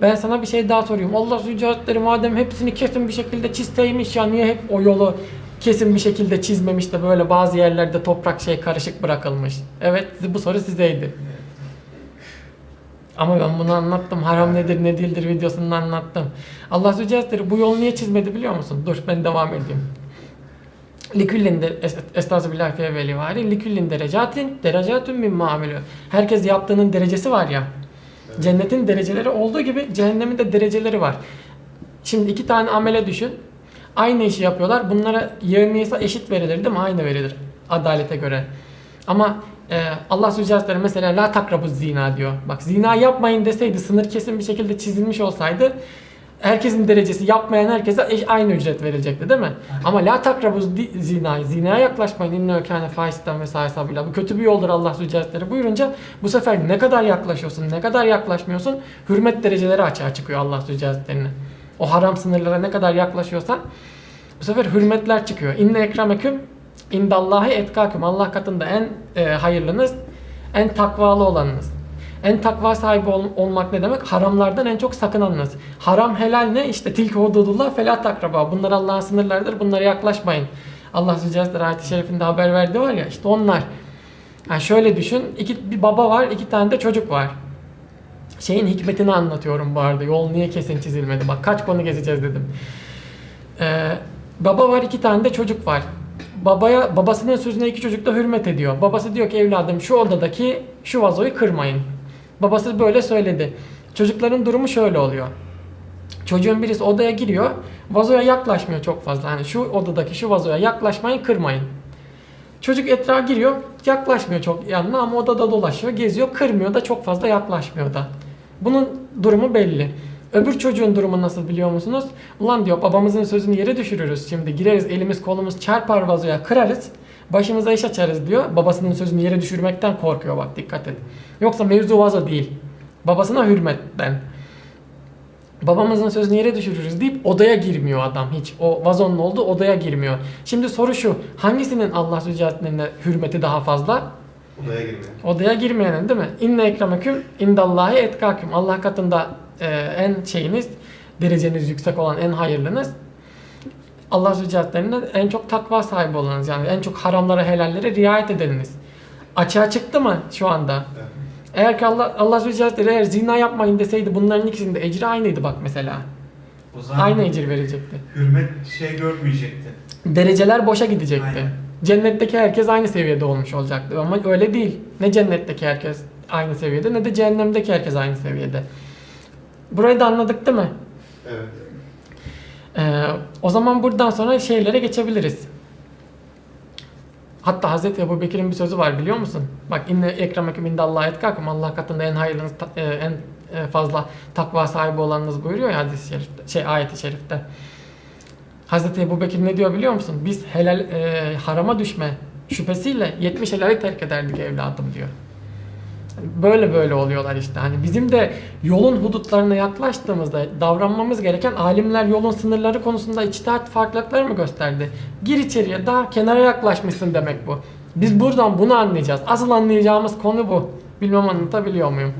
Ben sana bir şey daha soruyorum. Allah Zülcelatleri madem hepsini kesin bir şekilde çizseymiş ya niye hep o yolu kesin bir şekilde çizmemiş de böyle bazı yerlerde toprak şey karışık bırakılmış. Evet bu soru sizeydi. Ama ben bunu anlattım. Haram nedir ne değildir videosunda anlattım. Allah Zülcelatleri bu yolu niye çizmedi biliyor musun? Dur ben devam edeyim. Liküllin de es- estağfirullah fi evveli vari. Liküllin derecatin derecatun mimma amilü. Herkes yaptığının derecesi var ya. Cennetin dereceleri olduğu gibi cehennemin de dereceleri var. Şimdi iki tane amele düşün. Aynı işi yapıyorlar. Bunlara yevmiyesi eşit verilir değil mi? Aynı verilir adalete göre. Ama e, Allah Sübhane mesela la takrabuz zina diyor. Bak zina yapmayın deseydi sınır kesin bir şekilde çizilmiş olsaydı herkesin derecesi yapmayan herkese aynı ücret verilecekti değil mi? Ama la takrabuz di- zina zinaya yaklaşmayın inne kâne fahisten ve sabila. Bu kötü bir yoldur Allah Sübhane buyurunca bu sefer ne kadar yaklaşıyorsun ne kadar yaklaşmıyorsun hürmet dereceleri açığa çıkıyor Allah Sübhane'nin. O haram sınırlara ne kadar yaklaşıyorsan bu sefer hürmetler çıkıyor. İnne ekremeküm indallahi etkaküm. Allah katında en e, hayırlınız, en takvalı olanınız. En takva sahibi ol- olmak ne demek? Haramlardan en çok sakınanınız. Haram helal ne? İşte tilki hududullah felâ takraba. Bunlar Allah'ın sınırlarıdır. Bunlara yaklaşmayın. Allah Zülcelat'ın ayet-i şerifinde haber verdi var ya işte onlar. Yani şöyle düşün. iki, bir baba var, iki tane de çocuk var. Şeyin hikmetini anlatıyorum bu arada. Yol niye kesin çizilmedi? Bak kaç konu gezeceğiz dedim. Ee, baba var iki tane de çocuk var. Babaya babasının sözüne iki çocuk da hürmet ediyor. Babası diyor ki evladım şu odadaki şu vazoyu kırmayın. Babası böyle söyledi. Çocukların durumu şöyle oluyor. Çocuğun birisi odaya giriyor. Vazoya yaklaşmıyor çok fazla. Hani şu odadaki şu vazoya yaklaşmayın, kırmayın. Çocuk etrafa giriyor, yaklaşmıyor çok yanına ama odada dolaşıyor, geziyor, kırmıyor da çok fazla yaklaşmıyor da. Bunun durumu belli. Öbür çocuğun durumu nasıl biliyor musunuz? Ulan diyor babamızın sözünü yere düşürürüz şimdi. Gireriz elimiz kolumuz çarpar vazoya kırarız. Başımıza iş açarız diyor. Babasının sözünü yere düşürmekten korkuyor bak dikkat et. Yoksa mevzu vazo değil. Babasına hürmetten. Babamızın sözünü yere düşürürüz deyip odaya girmiyor adam hiç. O vazonun olduğu odaya girmiyor. Şimdi soru şu. Hangisinin Allah Zülcelattin'e hürmeti daha fazla? Odaya girmiyor. Odaya girmeyenin değil mi? İnne ekremeküm indallahi etkaküm. Allah katında e, en şeyiniz, dereceniz yüksek olan en hayırlınız. Allah Zülcelattin'e en çok takva sahibi olanınız. Yani en çok haramlara, helallere riayet edeniniz. Açığa çıktı mı şu anda? Evet. Eğer ki Allah, Allah Zülcelattin eğer zina yapmayın deseydi bunların ikisinin de ecri aynıydı bak mesela. O zaman Aynı ecir verecekti. hürmet şey görmeyecekti. Dereceler boşa gidecekti. Aynen. Cennetteki herkes aynı seviyede olmuş olacaktı ama öyle değil. Ne cennetteki herkes aynı seviyede ne de cehennemdeki herkes aynı seviyede. Burayı da anladık değil mi? Evet. Ee, o zaman buradan sonra şeylere geçebiliriz. Hatta Hazreti Ebu Bekir'in bir sözü var biliyor musun? Bak inne ekremeküm indallahi etkakum Allah katında en hayırlınız e, en e, fazla takva sahibi olanınız buyuruyor ya hadis-i şerifte, şey ayeti şerifte. Hazreti Ebu Bekir ne diyor biliyor musun? Biz helal e, harama düşme şüphesiyle 70 helali terk ederdik evladım diyor. Böyle böyle oluyorlar işte. Hani bizim de yolun hudutlarına yaklaştığımızda davranmamız gereken alimler yolun sınırları konusunda içtihat farklılıkları mı gösterdi? Gir içeriye daha kenara yaklaşmışsın demek bu. Biz buradan bunu anlayacağız. Asıl anlayacağımız konu bu. Bilmem anlatabiliyor muyum?